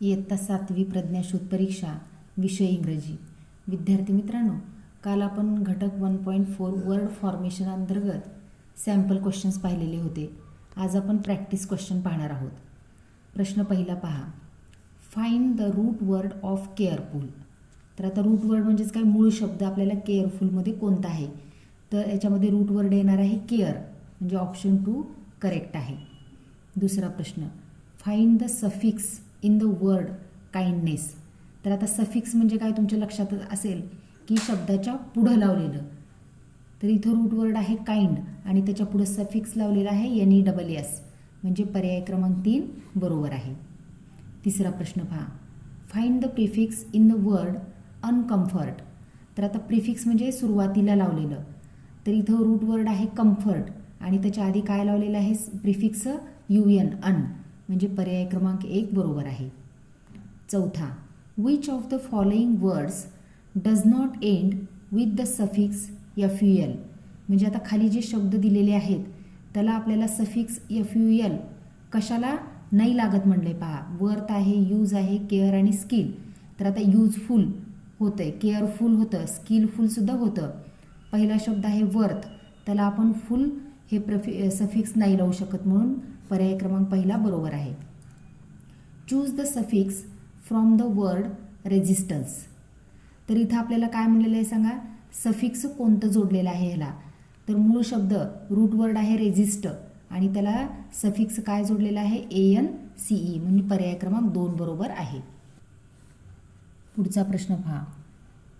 इयत्ता सातवी प्रज्ञाशोध परीक्षा विषय इंग्रजी. विद्यार्थी मित्रांनो काल आपण घटक one point four word formation अंतर्गत सॅम्पल क्वेश्चन्स पाहिलेले होते. आज आपण प्रॅक्टिस क्वेश्चन पाहणार आहोत. प्रश्न पहिला पहा. Find the root word of careful तर आता रूट वर्ड म्हणजेच काय? मूळ शब्द आपल्याला केअरफुलमध्ये कोणता आहे? तर याच्यामध्ये रूट वर्ड येणार आहे केअर म्हणजे ऑप्शन टू करेक्ट आहे. दुसरा प्रश्न. Find the suffix in the word kindness तर आता सफिक्स म्हणजे काय तुमच्या लक्षात असेल की शब्दाच्या पुढं लावलेलं. तर इथं रूट वर्ड आहे काइंड आणि त्याच्या पुढं सफिक्स लावलेला आहे एन ई डबल एस म्हणजे पर्याय क्रमांक तीन बरोबर आहे. तिसरा प्रश्न पहा. Find the prefix in the word uncomfort तर आता प्रिफिक्स म्हणजे सुरुवातीला लावलेलं. तर इथं रूट वर्ड आहे कम्फर्ट आणि त्याच्या आधी काय लावलेलं आहे? प्रिफिक्स यू एन अन म्हणजे पर्याय क्रमांक एक बरोबर आहे. चौथा which of the following words does not end with the suffix F U L म्हणजे आता खाली जे शब्द दिलेले आहेत त्याला आपल्याला सफिक्स एफ यू एल कशाला? नाही लागत म्हणले पहा. वर्थ आहे यूज आहे केअर आणि स्किल तर आता यूजफुल होतं आहे केअरफुल होतं स्किलफुलसुद्धा होतं. पहिला शब्द आहे वर्थ त्याला आपण फुल हे प्रफि सफिक्स नाही लावू शकत म्हणून पर्याय क्रमांक पहिला बरोबर आहे. Choose the suffix from the word resistance तर इथं आपल्याला काय म्हणलेलं आहे सांगा? सफिक्स कोणतं जोडलेलं आहे ह्याला? तर मूळ शब्द रूट वर्ड आहे रेजिस्ट आणि त्याला सफिक्स काय जोडलेलं आहे? ए एन सीई म्हणजे पर्याय क्रमांक दोन बरोबर आहे. पुढचा प्रश्न पहा.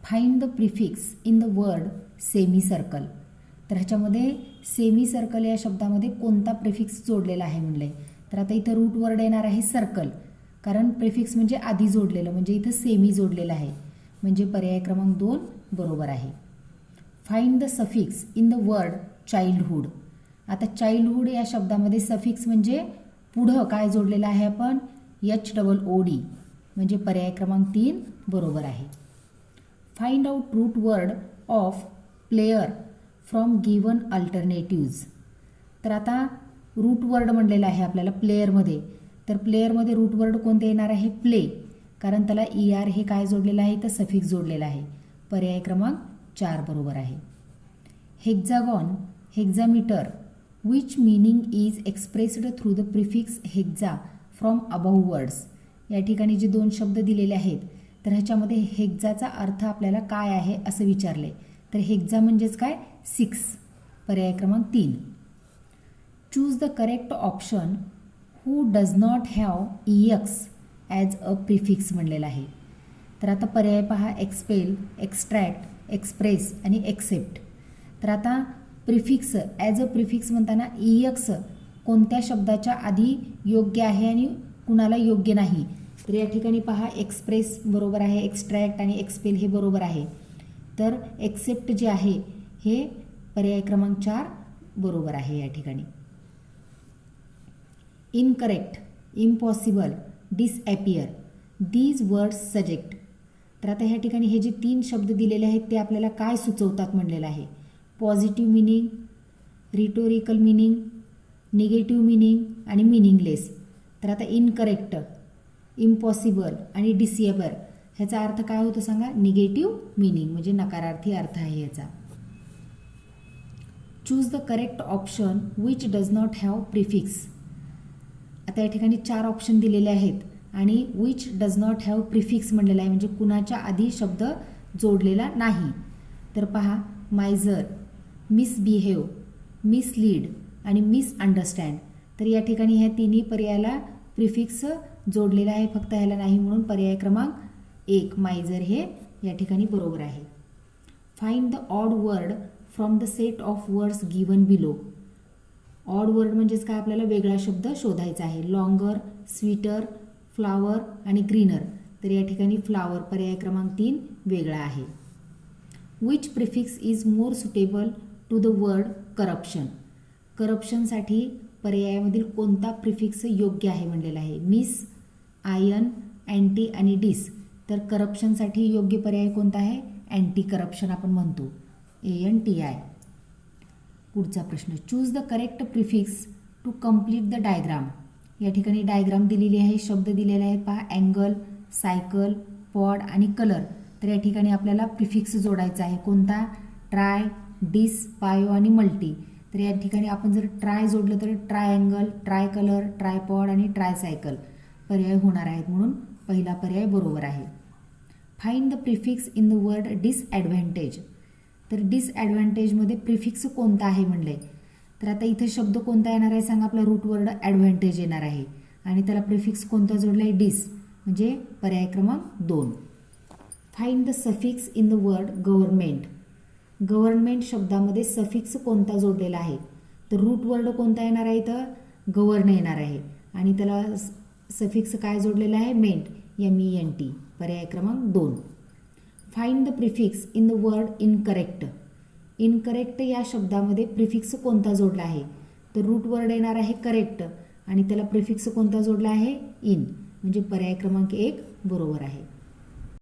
Find the prefix in the word semi circle तर ह्याच्यामध्ये सेमी सर्कल या शब्दामध्ये कोणता प्रिफिक्स जोडलेला आहे म्हणलंय? तर आता इथं रूट वर्ड येणार आहे सर्कल कारण प्रिफिक्स म्हणजे आधी जोडलेलं म्हणजे इथं सेमी जोडलेलं आहे. म्हणजे पर्याय क्रमांक दोन बरोबर आहे. Find the suffix in the word childhood आता चाइल्डहूड या शब्दामध्ये सफिक्स म्हणजे पुढं काय जोडलेलं आहे आपण? एच डबल ओ डी म्हणजे पर्याय क्रमांक तीन बरोबर आहे. Find out root word of player from given alternatives तर आता रूट वर्ड म्हणलेलं आहे आपल्याला प्लेयरमध्ये तर प्लेयरमध्ये रूट वर्ड कोणते येणार आहे? प्ले कारण त्याला ई आर हे काय जोडलेलं आहे? तर सफिक्स जोडलेलं आहे. पर्याय क्रमांक चार बरोबर आहे. Hexagon hexameter which meaning is expressed through the prefix hexa from above words या ठिकाणी जे दोन शब्द दिलेले आहेत तर ह्याच्यामध्ये हेक्झाचा अर्थ आपल्याला काय आहे असं विचारले तर हेक्झा म्हणजेच काय? सिक्स. पर्याय क्रमांक तीन. Choose the correct option who does not have E X as a prefix म्हणलेला आहे. तर आता पर्याय पहा. एक्सपेल एक्स्ट्रॅक्ट एक्सप्रेस आणि एक्सेप्ट तर आता प्रिफिक्स ॲज अ प्रिफिक्स म्हणताना ई एक्स कोणत्या शब्दाच्या आधी योग्य आहे आणि कुणाला योग्य नाही? तर या ठिकाणी पहा. एक्सप्रेस बरोबर आहे. एक्स्ट्रॅक्ट आणि एक्सपेल हे बरोबर आहे. तर एक्सेप्ट जे आहे हे पर्याय क्रमांक चार बरोबर आहे या ठिकाणी. Incorrect impossible disappear these words suggest तर आता ह्या ठिकाणी हे जे तीन शब्द दिलेले आहेत ते आपल्याला काय सुचवतात म्हणलेलं आहे? Positive meaning rhetorical meaning negative meaning आणि मिनिंगलेस तर आता इनकरेक्ट इम्पॉसिबल आणि डिसिएबर ह्याचा अर्थ काय होतो सांगा? निगेटिव्ह मिनिंग म्हणजे नकारार्थी अर्थ आहे याचा. Choose the correct option which does not have prefix आता या ठिकाणी चार ऑप्शन दिलेले आहेत आणि which does not have prefix म्हणलेला आहे म्हणजे कुणाच्या आधी शब्द जोडलेला नाही. तर पहा मायझर मिसबिहेव मिसलीड आणि मिसअंडरस्टँड तर या ठिकाणी ह्या तिन्ही पर्यायाला प्रिफिक्स जोडलेला आहे फक्त ह्याला नाही म्हणून पर्याय क्रमांक एक मायझर हे या ठिकाणी बरोबर आहे. Find the odd word from the set of words given below odd word म्हणजेच काय? आपल्याला वेगळा शब्द शोधायचा आहे. लॉंगर स्वीटर फ्लावर आणि ग्रीनर तर या ठिकाणी फ्लावर पर्याय क्रमांक तीन वेगळा आहे. Which prefix is more suitable to the word corruption करप्शनसाठी पर्यायामधील कोणता प्रिफिक्स योग्य आहे म्हणलेला आहे? मिस आयन अँटी आणि डिस तर करप्शनसाठी योग्य पर्याय कोणता आहे? अँटी करप्शन आपण म्हणतो. ए एन टी आय पुढचा प्रश्न. Choose the correct prefix to complete the diagram या ठिकाणी डायग्राम दिलेली आहे शब्द दिलेले आहे पहा अँगल सायकल पॉड आणि कलर तर या ठिकाणी आपल्याला प्रिफिक्स जोडायचा आहे. कोणता? ट्राय डिस पायो आणि मल्टी तर या ठिकाणी आपण जर ट्राय जोडलं तर tri angle tri colour tri pod आणि ट्राय सायकल पर्याय होणार आहेत म्हणून पहिला पर्याय बरोबर आहे. Find the prefix in the word disadvantage तर डिसॲडव्हान्टेजमध्ये प्रिफिक्स कोणता आहे म्हणलं आहे तर आता इथं शब्द कोणता येणार आहे सांगा? आपला रूट वर्ड ॲडव्हान्टेज येणार आहे. आणि त्याला प्रिफिक्स कोणता जोडला आहे डिस म्हणजे पर्याय क्रमांक दोन. Find the suffix in the word government government शब्दामध्ये सफिक्स कोणता जोडलेला आहे? तर रूट वर्ड कोणता येणार आहे इथं? गव्हर्न येणार आहे. आणि त्याला सफिक्स काय जोडलेला आहे? Ment M E N T पर्याय क्रमांक दोन. Find the prefix in the word incorrect incorrect या शब्दामध्ये प्रिफिक्स कोणता जोडला आहे? तर रूट वर्ड येणार आहे करेक्ट आणि त्याला प्रिफिक्स कोणता जोडला आहे? इन म्हणजे पर्याय क्रमांक एक बरोबर आहे.